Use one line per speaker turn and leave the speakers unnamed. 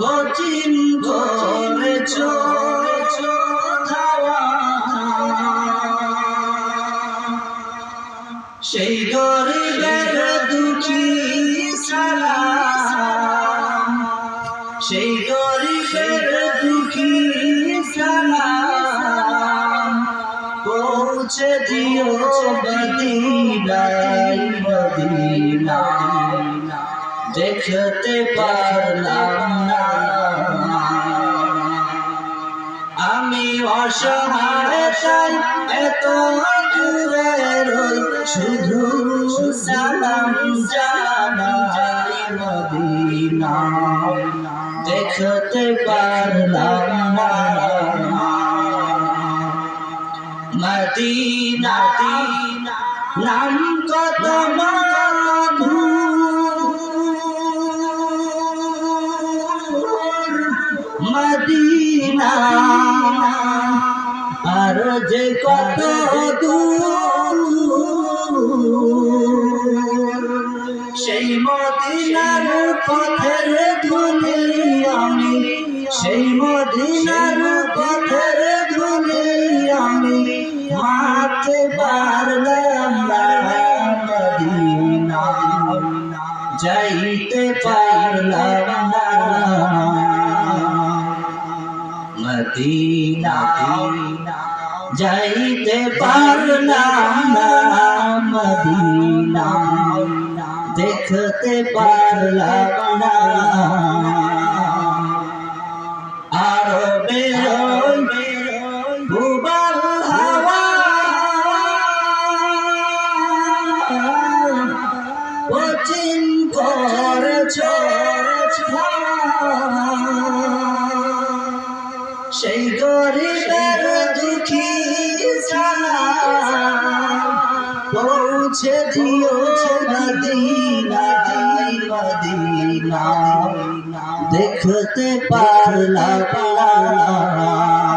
বচিন করে সেই গরিবের দুঃখী সালাম। সেই গরিবের দুঃখী সালাম। পৌঁছে দিও মদিনায় মদিনা দেখতে পারলাম না। আমি অসহায় চাই এত দূরে রই, শুধু সালাম জানাই মদিনা। দেখতে পারলাম না। মদিনা নাম কত মদিনা। আর যে কত সেই মদিনার পথের ধুলি আমি, সেই মদিনার পথের ধুলি আমি মাতে পারলাম মদিনা। যাইতে পারলাম যাইতে পারলাম দেখতে পারলাম না। আরও বেরোই উবাল হাওয়া। সেই গরিবের দুঃখী পৌঁছে দিও দেখতে পারলা না